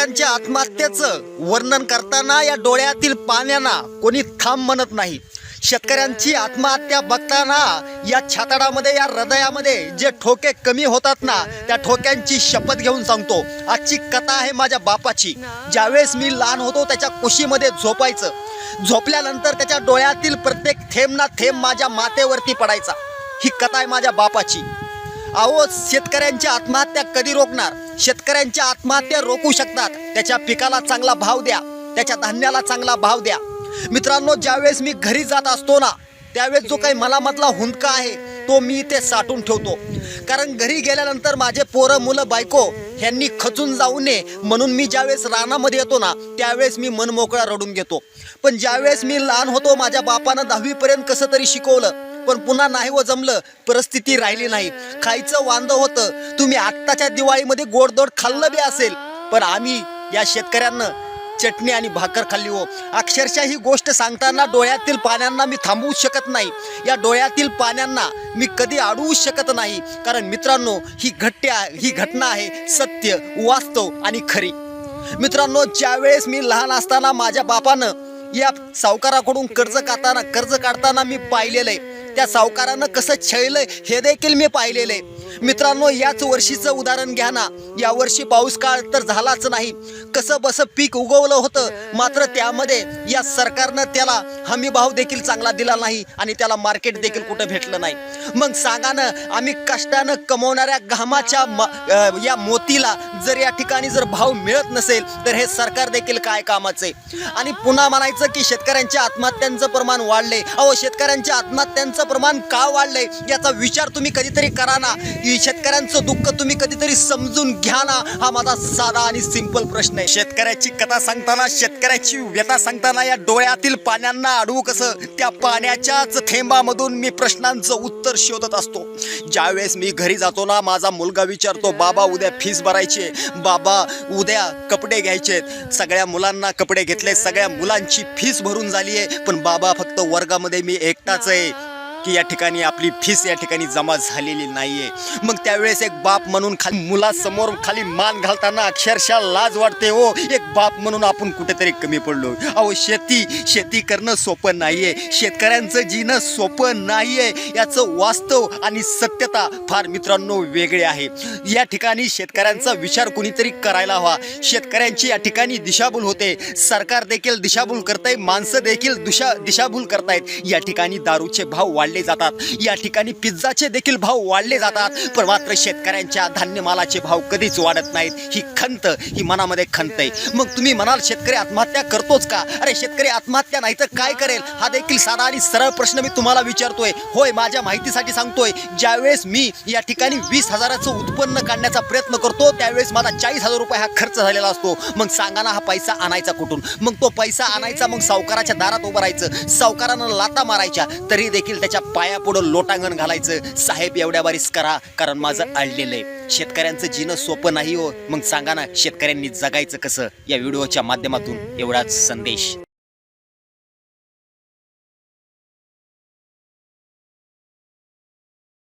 शेतकऱ्यांच्या आत्महत्येचं वर्णन करताना या डोळ्यातील पाण्याना कोणी थांब म्हणत नाही. शेतकऱ्यांची आत्महत्या बघताना या छाताडामध्ये या हृदयामध्ये जे ठोके कमी होतात ना त्या ठोक्यांची शपथ घेऊन सांगतो. आजची कथा आहे माझ्या बापाची. ज्यावेळेस मी लहान होतो त्याच्या कुशीमध्ये झोपायचं. झोपल्यानंतर त्याच्या डोळ्यातील प्रत्येक थेंब ना थेंब माझ्या मातेवरती पडायचा. ही कथा आहे माझ्या बापाची. अहो शेतकऱ्यांच्या आत्महत्या कधी रोखणार? शेतकऱ्यांच्या आत्महत्या रोखू शकतात. त्याच्या पिकाला चांगला भाव द्या. त्याच्या धान्याला चांगला भाव द्या. मित्रांनो ज्यावेळेस मी घरी जात असतो ना त्यावेळेस जो काही मला मधला हुंदका आहे तो मी इथे साठून ठेवतो. कारण घरी गेल्यानंतर माझे पोरं मुलं बायको ह्यांनी खचून जाऊ नये म्हणून मी ज्यावेळेस रानामध्ये येतो ना त्यावेळेस मी मनमोकळा रडून घेतो. पण ज्यावेळेस मी लहान होतो माझ्या बापानं दहावीपर्यंत कसं तरी शिकवलं पण पुन्हा नाही व जमलं परिस्थिती राहिली नाही. खायचं वांद होतं. तुम्ही आत्ताच्या दिवाळीमध्ये गोडदोड खाल्लं बी असेल. पण आम्ही या शेतकऱ्यांना चटणी आणि भाकर खाल्ली हो. अक्षरशः ही गोष्ट सांगताना डोळ्यातील पाण्यांना मी थांबवू शकत नाही. या डोळ्यातील पाण्यांना मी कधी अडवू शकत नाही. कारण मित्रांनो ही घट्ट्या ही घटना आहे सत्य वास्तव आणि खरी. मित्रांनो ज्यावेळेस मी लहान असताना माझ्या बापानं या सावकाराकडून कर्ज काढताना कर्ज काढताना मी पाहिलेलं आहे. त्या सावकारानं कसं छळलंय हे देखील मी पाहिलेलं आहे मित्रांनो याच वर्षीचं उदाहरण घ्या ना. या वर्षी पाऊस काळ तर झालाच नाही. कसं बस पीक उगवलं होतं मात्र त्यामध्ये या सरकारनं त्याला हमी भाव देखील चांगला दिला नाही आणि त्याला मार्केट देखील कुठं भेटलं नाही. मग सांगा ना आम्ही कष्टानं कमवणाऱ्या घामाच्या या मोतीला जर या ठिकाणी जर भाव मिळत नसेल तर हे सरकार देखील काय कामाचं आहे? आणि पुन्हा म्हणायचं की शेतकऱ्यांच्या आत्महत्यांचं प्रमाण वाढलंय. अहो शेतकऱ्यांच्या आत्महत्यांचं प्रमाण का वाढलंय? याचा विचार तुम्ही कधीतरी करा ना. की शेतकऱ्यांचं दुःख तुम्ही कधीतरी समजून घ्या ना. हा माझा साधा आणि सिंपल प्रश्न आहे. शेतकऱ्याची कथा सांगताना शेतकऱ्याची व्यथा सांगताना या डोळ्यातील पाण्यांना अडवू कसं? त्या पाण्याच्याच थेंबामधून मी प्रश्नांचं उत्तर शोधत असतो. ज्यावेळेस मी घरी जातो ना माझा मुलगा विचारतो बाबा उद्या फीस भरायची बाबा उद्या कपडे घ्यायचे सगळ्या मुलांना कपडे घेतले सगळ्या मुलांची फीस भरून झाली आहे. पण बाबा फक्त वर्गामध्ये मी एकटाच आहे. की या ठिकाणी आपली फीस या ठिकाणी जमा झालेली नाहीये. मग त्यावेळेस एक बाप म्हणून खाली मुलासमोर खाली मान घालताना अक्षरशः लाज वाटते हो एक बाप म्हणून आपण कुठेतरी कमी पडलो. अहो शेती शेती करणं सोपं नाहीये. शेतकऱ्यांचं जीणं सोपं नाहीये. याचं वास्तव आणि सत्यता फार मित्रांनो वेगळे आहे. या ठिकाणी शेतकऱ्यांचा विचार कुणीतरी करायला हवा. शेतकऱ्यांची या ठिकाणी दिशाभूल होते. सरकार देखील दिशाभूल करताय माणसं देखील दिशा दिशाभूल करतायत. या ठिकाणी दारूचे भाव वाढले जातात. या ठिकाणी पिझ्झाचे देखील भाव वाढले जातात. पण मात्र शेतकऱ्यांच्या धान्य मालाचे भाव कधीच वाढत नाहीत. ही खंत ही मनामध्ये खंत आहे. मग तुम्ही म्हणाल शेतकरी आत्महत्या करतोच का? अरे शेतकरी आत्महत्या नाही तर काय करेल? हा देखील साधा आणि सरळ प्रश्न मी तुम्हाला विचारतोय. होय माझ्या माहितीसाठी सांगतोय. ज्यावेळेस मी या ठिकाणी वीस हजाराचं उत्पन्न काढण्याचा प्रयत्न करतो त्यावेळेस माझा चाळीस हजार रुपये हा खर्च झालेला असतो. मग सांगा ना हा पैसा आणायचा कुठून? मग तो पैसा आणायचा मग सावकाराच्या दारात उभं राहायचं. सावकारानं लाता मारायच्या. तरी देखील त्याच्या पायापुढं लोटांगण घालायचं. साहेब एवढ्या बारीस करा कारण माझं अडलेलं आहे. शेतकऱ्यांचं जीणं सोपं नाही हो. मग सांगा ना शेतकऱ्यांनी जगायचं कसं? या व्हिडिओच्या माध्यमातून एवढाच संदेश.